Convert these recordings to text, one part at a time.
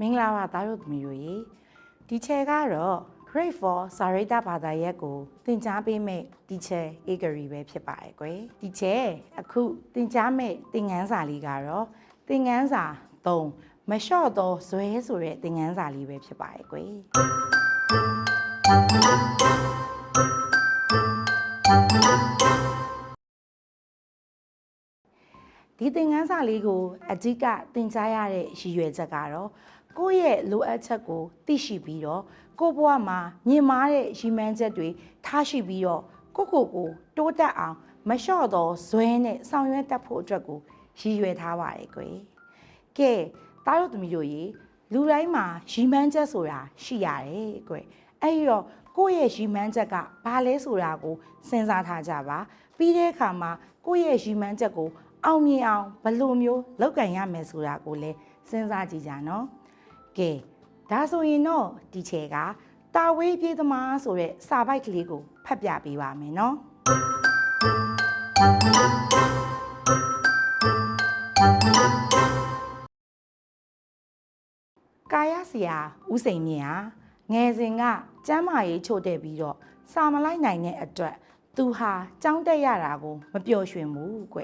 မင်္ဂလာပါသားတို့သမီးတို့ရေဒီချဲကတော့ Grade 4စာရိတ္တဘာသာရပ်ကိုသင်ကြားပေးမယ့်ဒီချဲဧကရီပဲဖြစ်ပါတယ်ကွယ်ဒီချဲအခုသင်ကြားမယ့်သင်ခန်းစာလေးကတော့သင်ခန်းစာ3မလျှော့သောဇွဲဆိုတဲ့သင်ခန်းစာလေးပဲဖြစ်ပါတယ်ကွယ်ဒီသင်ခန်းစာလေးကိုအဓိကသင်ကြားရတဲ့ရည်ရွယ်ချက်ကတော့ ကိုယ့်ရဲ့လိုအပ်ချက်ကိုသိရှိပြီးတော့ကိုယ့်ဘဝမှာမြင်မာတဲ့ရည်မှန်းချက်တွေထားရှိပြီးတော့ကိုယ့်ကိုယ်ကိုတိုးတက်အောင်မလျှော့သောဇွဲနဲ့ဆောင်ရွက်တတ်ဖို့အတွက်ကိုရည်ရွယ်ထားပါတယ်ကွယ်။ကဲတားတို့သမီးတို့ရေလူတိုင်းမှာရည်မှန်းချက်ဆိုတာရှိရတယ်ကွယ်။အဲ့ဒီတော့ကိုယ့်ရဲ့ရည်မှန်းချက်ကဘာလဲဆိုတာကိုစဉ်းစားထားကြပါ။ပြီးတဲ့အခါမှာကိုယ့်ရဲ့ရည်မှန်းချက်ကိုအောင်မြင်အောင်ဘယ်လိုမျိုးလုပ်ကင်ရမယ်ဆိုတာကိုလည်းစဉ်းစားကြည့်ကြနော်။ ကဲဒါဆိုရင်တော့ဒီချေကတာဝေးပြေးသမားဆိုတဲ့စာပိုက်ကလေးကိုဖတ်ပြပေးပါမယ်နော်။ကာယဆရာဦးစိန်မြင့်ဟာငယ်စဉ်ကကျမ်းမာရေးချို့တဲ့ပြီးတော့စာမလိုက်နိုင်တဲ့အတွက်သူဟာကြောင်းတက်ရတာကိုမပျော်ရွှင်ဘူးကွ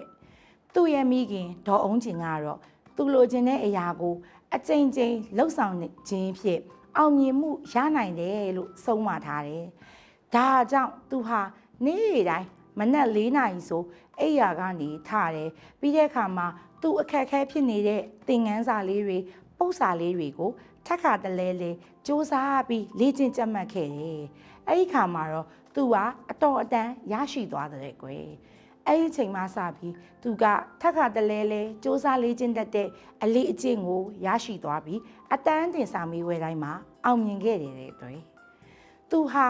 သူ့ရဲ့မိခင်ဒေါ်အောင်ကျင်ကတော့သူလိုချင်တဲ့အရာကို အကြိမ်ကြိမ်လှုပ်ဆောင်ခြင်းဖြင့်အောင်မြင်မှုရနိုင်တယ်လို့ဆုံးမထားတယ်။ဒါကြောင့်သူဟာနေ့တိုင်းမနက်၄နာရီဆိုအိယာကနေထတယ်ပြီးတဲ့အခါမှာသူအခက်အခဲဖြစ်နေတဲ့သင်ငန်းစာလေးတွေပုတ်စာလေးတွေကိုထက်ခါတလဲလဲစူးစမ်းပြီးလေ့ကျင့်ကြက်မှတ်ခဲ့တယ်။အဲ့ဒီခါမှာတော့သူကအတော်အတန်ရရှိသွားတဲ့ကွယ်။ အဲ့ဒီချိန်မှစပြီးသူကထက်ခါတလဲလဲစူးစမ်းလေ့ကျင့်တတ်တဲ့အလေးအကျင့်ကိုရရှိသွားပြီးအတန်းတင်စာမေးပွဲတိုင်းမှာအောင်မြင်ခဲ့တယ်တဲ့တွေ့။သူဟာ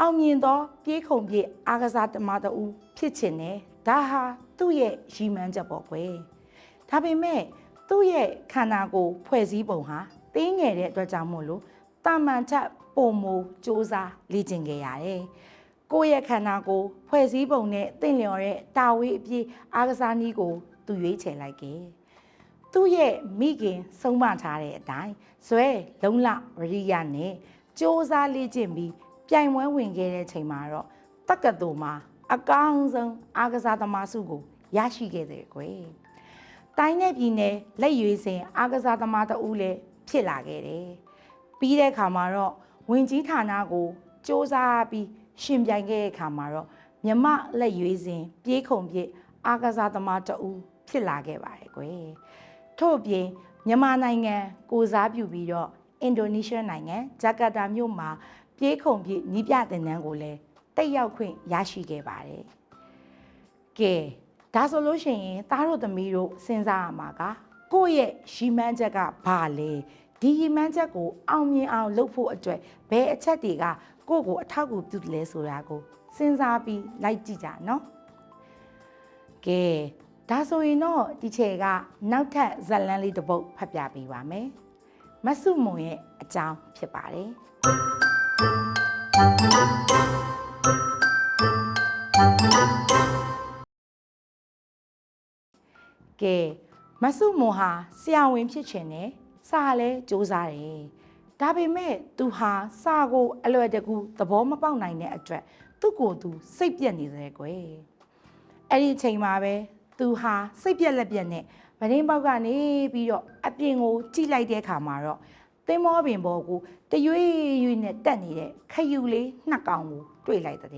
အောင်မြင်သောပြေးခုံပြေးအားကစားသမားတူဖြစ်ချင်တယ်။ဒါဟာသူ့ရဲ့ရည်မှန်းချက်ပေါ့ကွယ်။ဒါပေမဲ့သူ့ရဲ့ခန္ဓာကိုယ်ဖွဲ့စည်းပုံဟာတင်းငယ်တဲ့အတွက်ကြောင့်မို့လို့တာမန်ချက်ပုံမူစူးစမ်းလေ့ကျင့်ခဲ့ရတယ်။ ကိုယ့်ရဲ့ခန္ဓာကိုယ်ဖွဲ့စည်းပုံနဲ့တင့်လျော်တဲ့တာဝေးအပြည့်အားကစားနည်းကိုသူရွေးချယ်လိုက်ခဲ့။သူ့ရဲ့မိခင်ဆုံးမထားတဲ့အတိုင်းဇွဲလုံလဝရိယနဲ့စူးစမ်းလေ့ကျင့်ပြီးပြိုင်ပွဲဝင်ခဲ့တဲ့ချိန်မှာတော့တက္ကသိုလ်မှာအကောင်းဆုံးအားကစားသမားစုကိုရရှိခဲ့တယ်ကွယ်။တိုင်းနဲ့ပြည်နယ်လက်ရွေးစင်အားကစားသမားတဦးလည်းဖြစ်လာခဲ့တယ်။ပြီးတဲ့အခါမှာတော့ဝင်ကြီးဌာနကိုစ조사ပြီး ရှင်ပြိုင်ခဲ့တဲ့အခါမှာတော့မြမလက်ရွေးစင်ပြေးခုံပြည့်အားကစားသမားတဦးဖြစ်လာခဲ့ပါတယ်ကွယ်။ထို့အပြင်မြန်မာနိုင်ငံကိုစားပြုပြီးတော့အင်ဒိုနီးရှားနိုင်ငံဂျကာတာမြို့မှာပြေးခုံပြည့်နီးပြတင်နန်းကိုလည်းတက်ရောက်ခွင့်ရရှိခဲ့ပါတယ်။ကဲဒါဆိုလို့ရှိရင်သားတို့သမီးတို့စဉ်းစားရမှာကကိုယ့်ရဲ့ရီမန်းချက်ကဘာလဲဒီရီမန်းချက်ကိုအောင်မြင်အောင်လုပ်ဖို့အတွက်ဘယ်အချက်တွေက ကိုယ့်ကိုအထောက်အကူပြုတယ်လဲဆိုတာကိုစဉ်းစားပြီးလိုက်ကြည့်ကြနော်။ကဲဒါဆိုရင်တော့ဒီချေကနောက်ထပ်ဇက်လန်းလေးတစ်ပုဒ်ဖတ်ပြပေးပါမယ်။မဆုမွန်ရဲ့အကြောင်းဖြစ်ပါတယ်။ကဲမဆုမွန်ဟာဆရာဝန်ဖြစ်ချင်တယ်စာလည်းစူးစားတယ် ဒါပေမဲ့သူဟာစာကိုအလွယ်တကူသဘောမပေါက်နိုင်တဲ့အတွက်သူ့ကိုယ်သူစိတ်ပြက်နေတယ်ကွယ်အဲ့ဒီအချိန်မှာပဲသူဟာစိတ်ပြက်လက်ပြက်နဲ့ဗရင်းပေါက်ကနေပြီးတော့အပြင်ကိုကြည့်လိုက်တဲ့အခါမှာတော့သင်းမောပင်ပေါ်ကိုတရွေ့ရွေ့နဲ့တက်နေတဲ့ခယူလေးနှစ်ကောင်ကိုတွေ့လိုက်တဲ့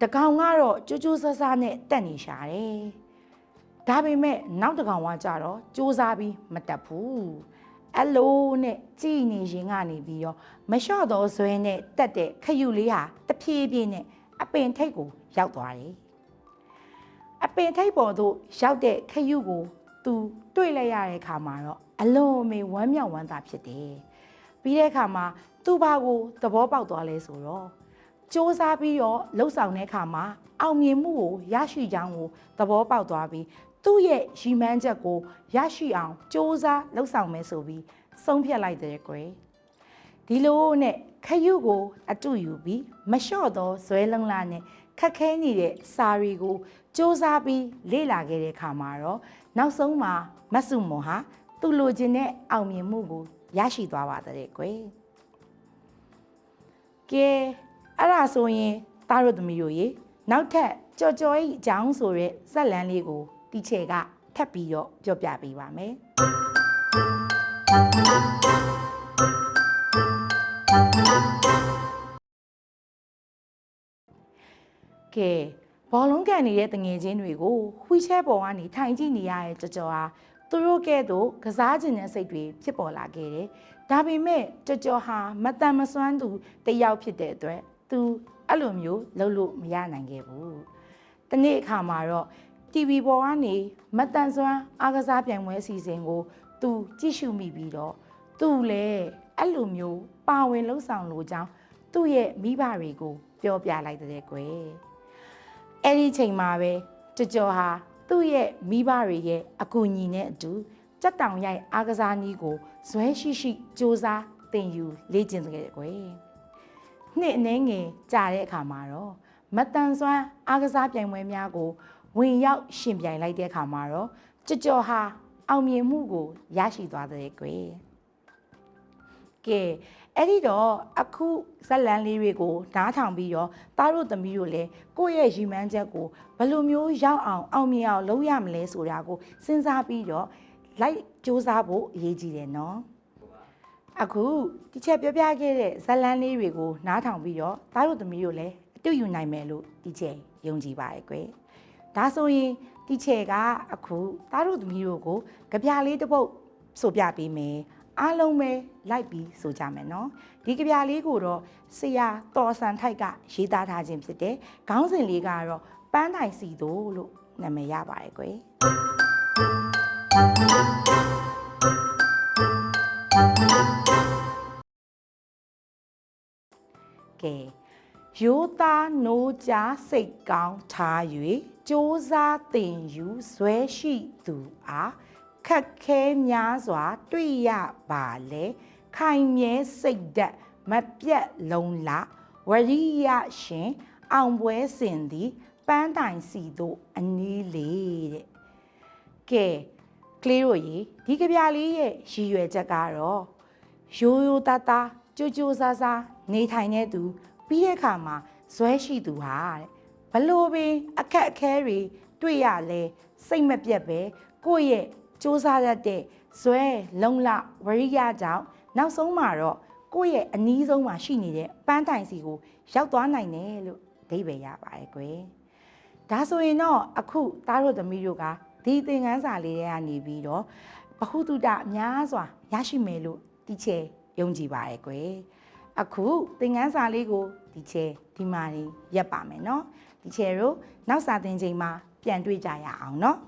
တကောင်ကတော့ကြိုးကြိုးဆားဆားနဲ့တက်နေရှာတယ်ဒါပေမဲ့နောက်တစ်ကောင်ကကြတော့စူးစမ်းပြီးမတက်ဘူး အဲ့လိုနဲ့ကြည်နေရင်ကနေပြီးတော့မလျှော့တော့ဇွဲနဲ့တက်တဲ့ခယူလေးဟာတဖြည်းဖြည်းနဲ့အပင်ထိတ်ကိုရောက်သွားတယ်အပင်ထိတ်ပေါ်သို့ရောက်တဲ့ခယူကိုသူတွေ့လိုက်ရတဲ့အခါမှာတော့အလွန်အမေဝမ်းမြောက်ဝမ်းသာဖြစ်တယ်ပြီးတဲ့အခါမှာသူ့ဘာကိုသဘောပေါက်သွားလဲဆိုတော့စ조사ပြီးတော့လှုပ်ဆောင်တဲ့အခါမှာအောင်မြင်မှုကိုရရှိကြောင်းကိုသဘောပေါက်သွားပြီး သူ့ရဲ့ရည်မှန်းချက်ကိုရရှိအောင်စ조사လှုပ်ဆောင်မယ်ဆိုပြီးဆုံးဖြတ်လိုက်တဲ့ကွယ်ဒီလိုနဲ့ခရုကိုအတူယူပြီးမလျှော့သောဇွဲလုံးလာနဲ့ခက်ခဲနေတဲ့စာရီကိုစ조사ပြီးလေ့လာခဲ့တဲ့အခါမှာတော့နောက်ဆုံးမှာမတ်စုမွန်ဟာသူလိုချင်တဲ့အောင်မြင်မှုကို ရရှိသွားပါတဲ့ကွယ်ကဲအဲ့ဒါဆိုရင်သားတို့သမီးတို့ရေနောက်ထပ်ကြော်ကြော်ဤအကြောင်းဆိုရဲဇက်လန်းလေးကို တီချေကထပ်ပြီးတော့ပြောပြပေးပါမယ်ကဲဘောလုံးကန်နေတဲ့တငယ်ချင်းတွေကိုဝှီချဲပေါ်ကနေထိုင်ကြည့်နေရတဲ့ကြော်ကြော်ဟာသူတို့ကဲ့သို့ကစားခြင်းတဲ့စိတ်တွေဖြစ်ပေါ်လာခဲ့တယ်။ဒါပေမဲ့ကြော်ကြော်ဟာမတန်မစွမ်းသူတစ်ယောက်ဖြစ်တဲ့အတွက်သူအဲ့လိုမျိုးလုပ်လို့မရနိုင်ခဲ့ဘူး။တနေ့အခါမှာတော့ TV ပေါ်ကနေမတန်စွမ်းအားကစားပြိုင်ပွဲအစီအစဉ်ကို သူကြည့်ရှုမိပြီးတော့သူလည်းအဲ့လိုမျိုးပါဝင်လှုပ်ဆောင်လို့ကြောင်းသူ့ရဲ့မိဘတွေကိုပြောပြလိုက်တဲ့ကွယ်။အဲ့ဒီချိန်မှာပဲကြော်ကြော်ဟာသူ့ရဲ့မိဘတွေရဲ့အကူအညီနဲ့အတူကြက်တောင်ရိုက်အားကစားနည်းကိုဇွဲရှိရှိစူးစမ်းသင်ယူလေ့ကျင့်ခဲ့တဲ့ကွယ်။နှစ်အနည်းငယ်ကြာတဲ့အခါမှာတော့မတန်စွမ်းအားကစားပြိုင်ပွဲများကို ဝင်ရောက်ရှင်ပြိုင်လိုက်တဲ့အခါမှာတော့ကြော်ကြော်ဟာအောင်မြင်မှုကိုရရှိသွားတဲ့ကွယ်ကဲအဲ့ဒီတော့အခုဇက်လန်လေးတွေကိုနားထောင်ပြီးတော့သားတို့သမီးတို့လည်းကိုယ့်ရဲ့ရည်မှန်းချက်ကိုဘယ်လိုမျိုးရောက်အောင်အောင်မြင်အောင်လုပ်ရမလဲဆိုတာကိုစဉ်းစားပြီးတော့လိုက်စူးစမ်းဖို့အရေးကြီးတယ်နော်အခုဒီချက်ပြောပြခဲ့တဲ့ဇက်လန်လေးတွေကိုနားထောင်ပြီးတော့သားတို့သမီးတို့လည်းအတူယူနိုင်မယ်လို့ဒီချက်ယုံကြည်ပါတယ်ကွယ် ဒါဆိုရင်တီချေကအခုသားတို့သမီးတို့ကိုကြပြလေးတစ်ပုတ်ဆိုပြပေးမယ်အားလုံးပဲလိုက်ပြီးဆိုကြမယ်နော်ဒီကြပြလေးကိုတော့ဆရာတော်ဆန်ထိုက်ကရေးသားထားခြင်းဖြစ်တယ်ခေါင်းစဉ်လေးကတော့ပန်းတိုင်စီတို့လို့နာမည်ရပါတယ်ကွယ်ကဲ ရိုးသားနိုးကြားစိတ်ကောင်းထား၍စ조사တင်ယူဇွဲရှိသူအားခက်ခဲများစွာ တွေ့ရပါလေခိုင်မြဲစိတ်ဓာတ်မပြတ်လုံးလဝရိယရှင် အောင်ပွဲစင်သည်ပန်းတိုင်စီတို့အနီးလေးတဲ့ကဲကလေးတို့ရေဒီကြပြလေးရဲ့ရည်ရွယ်ချက်ကတော့ရိုးရိုးသားသားကြိုးကြိုးစားစားနေထိုင်တဲ့သူ ပြီးတဲ့အခါမှာဇွဲရှိသူဟာတဲ့ဘလို့ပင်အခက်အခဲတွေတွေ့ရလဲစိတ်မပြတ်ပဲကိုယ့်ရဲ့စူးစမ်းရတဲ့ဇွဲလုံလဝရိယကြောင့်နောက်ဆုံးမှာတော့ကိုယ့်ရဲ့အနီးဆုံးမှာရှိနေတဲ့ပန်းတိုင်စီကိုရောက်သွားနိုင်တယ်လို့အဓိပ္ပာယ်ရပါတယ်ကွယ်ဒါဆိုရင်တော့အခုသားတို့သမီးတို့ကဒီသင်ခန်းစာလေးတွေကနေပြီးတော့ဘ ഹു တုတအများစွာရရှိမယ်လို့တိချေယုံကြည်ပါတယ်ကွယ် အခုသင်ခန်းစာလေးကိုဒီချဲဒီမာတွေရက်ပါမယ်နော်ဒီချဲတို့နောက်စာသင်ချိန်မှာပြန်တွေ့ကြရအောင်နော်